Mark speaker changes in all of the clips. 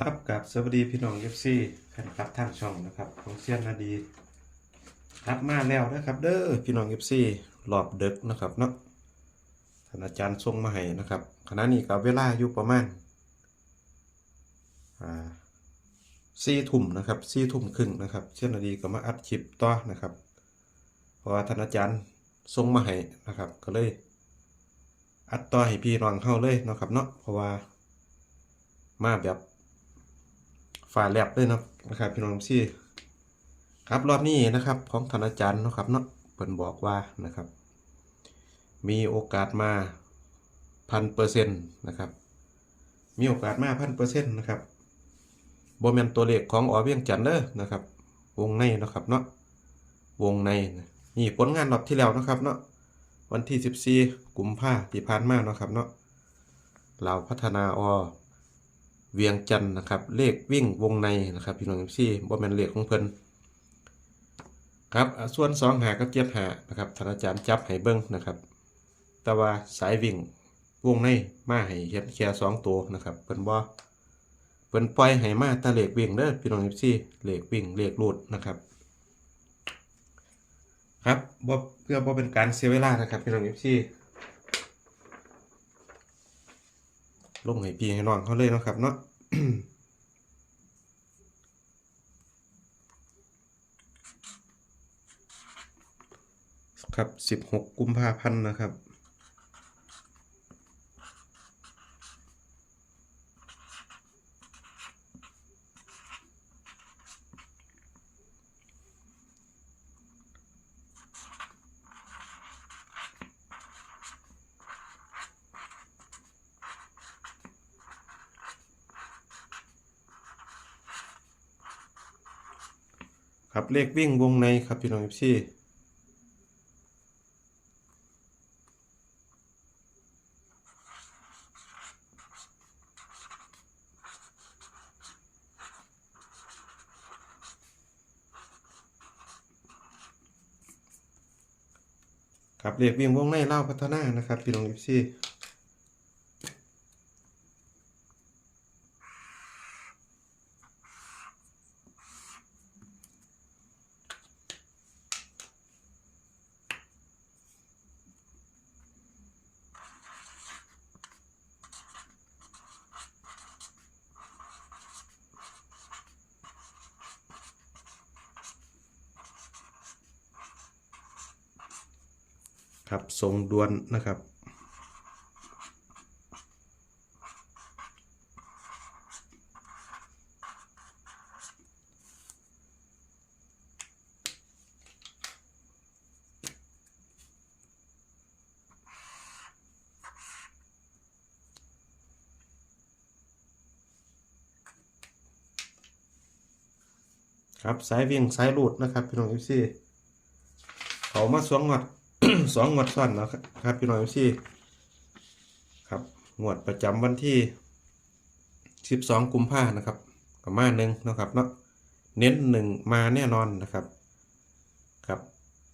Speaker 1: ครับกับสวัสดีพี่น้องเอฟซีแฟนคลับทางช่องนะครับของเซียนนาดีครับมาแล้วนะครับ เด้อพี่น้องเอฟซีรอบดึกนะครับเนาะท่านอาจารย์ส่งมาให้นะครับขณะนี้กับเวลาอยู่ประมาณสี่ทุ่มนะครับสี่ทุ่มครึ่งนะครับเซียนนาดีก็มาอัดคลิปต่อนะครับ เพราะว่าท่านอาจารย์ส่งมาให้นะครับ ก็เลย อัดต่อให้พี่น้องเข้าเลยนะครับเนาะเพราะว่ามาแบบ ฝ่าแลบเลยเนาะนะครับพี่น้องซี่ครับรอบนี้นะครับของท่านาจารย์นะครับเนาะเพิ่นบอกว่านะครับ มีโอกาสมาพันเปอร์เซ็นต์นะครับ มีโอกาสมาพันเปอร์เซ็นต์นะครับโบแมนตัวเลขของออเวียงจันทร์เด้อนะครับ วงในนะครับเนาะวงในนี่ผลงานรอบที่แล้วนะครับเนาะวันที่ 14 กุมภาที่ผ่านมาเนาะครับเนาะเราพัฒนาอ เวียงจันทน์นะครับ เลขวิ่งวงในนะครับพี่น้องซี่บ่แมนเลขของเพิ่นครับส่วน2หากับ7หานะครับท่านอาจารย์จับให้เบิ่งนะครับ แต่ว่าสายวิ่งวงในมาให้เฮ็ดแค่2ตัวนะครับเพิ่นบ่เพิ่นปล่อยให้มาแต่เลขวิ่งเด้อพี่น้องซี่เลขวิ่งเลขรูดนะครับครับเพื่อบ่เป็นการเสียเวลานะครับพี่น้องเอฟซี ลงให้พี่ให้น้องเขาเลยนะครับเนาะครับ 16 กุมภาพันธ์นะครับ ครับเลขวิ่งวงในครับพี่น้องเอฟซีครับเลขวิ่งวงในเล่าพัฒนานะครับพี่น้องเอฟซี ครับทรงดวนนะครับ ครับสายวิ่งสายรูดนะครับพี่น้องเอฟซีเขามาสวงงวด สองงวดซ้อนแล้วครับพี่น้องเอฟซีครับงวดประจำวันที่สิบสองกุมภานะครับกับมาหนึ่งนะครับเนาะเน้นหนึ่งมาแน่นอนนะครับครับ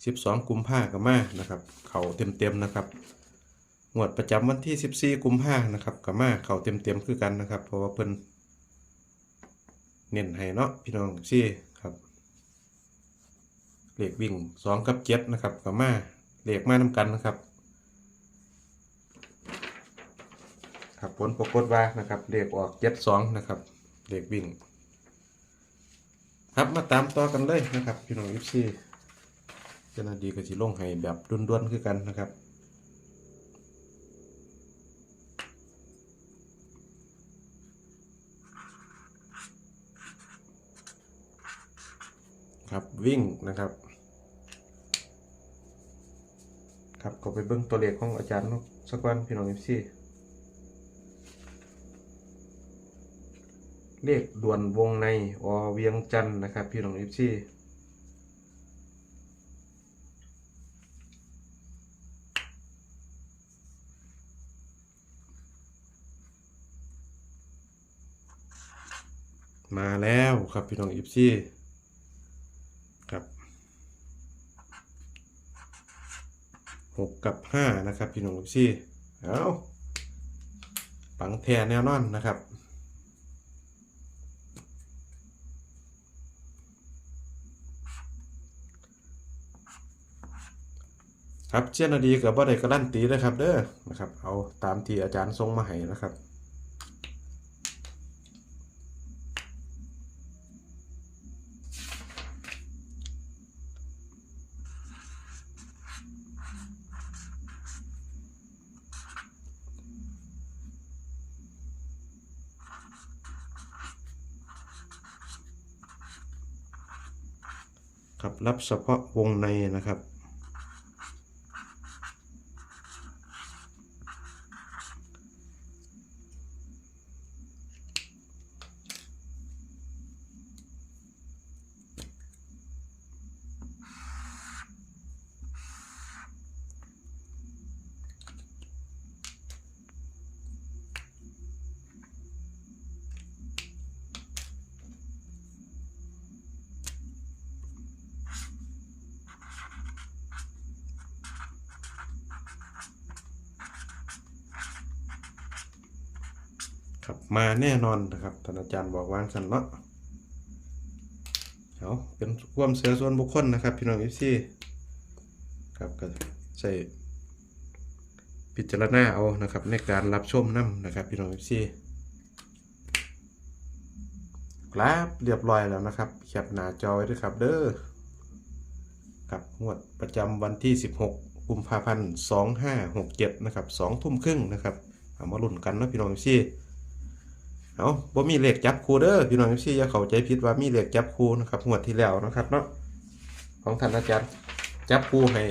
Speaker 1: สิบสองกุมภากับมานะครับ เข่าเต็มเต็มนะครับงวดประจำวันที่สิบสี่กุมภานะครับกับมาเข่าเต็มเต็มคือกันนะครับ เพราะว่าเพิ่นเน้นให้เนาะพี่น้องซี่ครับเลขวิ่งสองกับเจ็ดนะครับกับมา เลขมานำกันนะครับ ครับผลปรากฏว่านะครับเลขออกเจ็ดสองนะครับเลขวิ่ง ครับมาตามต่อกันเลยนะครับ พี่น้องยิปซี่เจ้าหน้าที่ก็สิลงให้แบบด้วนๆคือกันนะครับครับวิ่งนะครับ ครับก็ไปเบิ้งตัวเลขของอาจารย์นาะสักวันพี่น้องเอฟซีเลขด่วนวงในอเวียงจันทน์นะครับ พี่น้องเอฟซีมาแล้วครับพี่น้องเอฟซี หกกับห้านะครับ พี่น้องชีเอาปังแทนแน่นอนนะครับครับเช่นนาดีกับบ่ได้กระลั่นตีนะครับเด้อนะครับ เอาตามที่อาจารย์ทรงมาให้นะครับ ครับรับเฉพาะวงในนะครับ ครับมาแน่นอนนะครับท่านอาจารย์บอกวางสันเนาะเอาเป็นความเสือส่วนบุคคลนะครับ พี่น้องเอฟซีครับก็ใส่พิจารณาเอานะครับในการรับชมน้ำนะครับพี่น้องเอฟซีครับเรียบร้อยแล้วนะครับแคปหน้าจอไว้ด้วยครับเด้อกับงวดประจำวันที่ 16 กุมภาพันธ์ 2567 นะครับ2ทุ่มครึ่งนะครับมาลุ้นกันนะพี่น้องเอฟซี เอาบ่มีเหลขจับคูเด้อพี่น้องเอฟซีอย่าเข้าใจผิดว่ามีเหลขจับคูนะครับงวดที่แล้วนะครับเนาะของท่านอาจารย์จับคูให้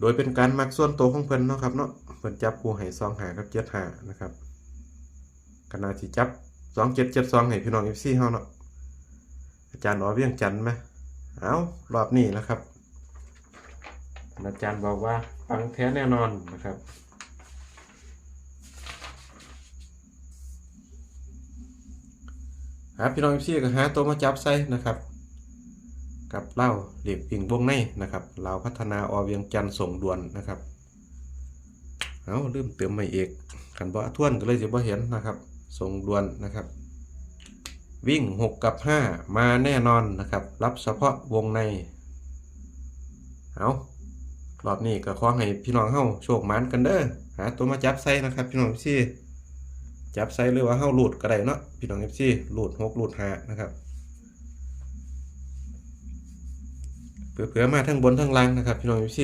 Speaker 1: โดยเป็นการมักส่วนตัวของเพิ่นเนาะครับเนาะเพิ่นจับคูให้2หากับ7หานะครับขณะที่จับ2 7 7 2ให้พี่น้องเอฟซีเฮาเนาะอาจารย์อ๋อเวียงจันทน์ไหมเอารอบนี้นะครับอาจารย์บอกว่าปังแท้แน่นอนนะครับ ครับพี่น้องเอฟซีก็หาตัวมาจับใส่นะครับ กับเล่าเหล็กปิงวงในนะครับเราพัฒนาอเวียงจันทร์ส่งด่วนนะครับเอาลืมเติมไม่เอกขันบ่ทวนก็เลยจะบ่เห็นนะครับ ส่งด่วนนะครับ วิ่ง 6 กับ 5 มาแน่นอนนะครับ รับเฉพาะวงในเอารอบนี้ก็ขอให้พี่น้องเฮาโชคหมานกันเด้อหาตัวมาจับใส่นะครับ พี่น้องพี่ จับไซหรือว่าเฮาหลุดก็ได้เนาะพี่น้อง FC หลุดหกหลุดห้านะครับเผื่อๆมาทั้งบนทั้งล่างนะครับพี่น้อง FC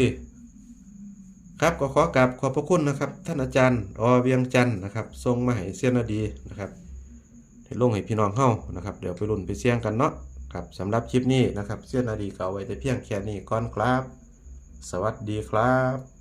Speaker 1: ครับก็ขอกราบขอบพระคุณนะครับ ท่านอาจารย์อเวียงจันทร์นะครับ ทรงมาให้เสียนาดีนะครับให้ลงให้พี่น้องเฮานะครับ เดี๋ยวไปรุ่นไปเสี่ยงกันเนาะครับสำหรับคลิปนี้นะครับ เสียนาดีก็เอาไว้แต่เพียงแค่นี้ก่อนครับ สวัสดีครับ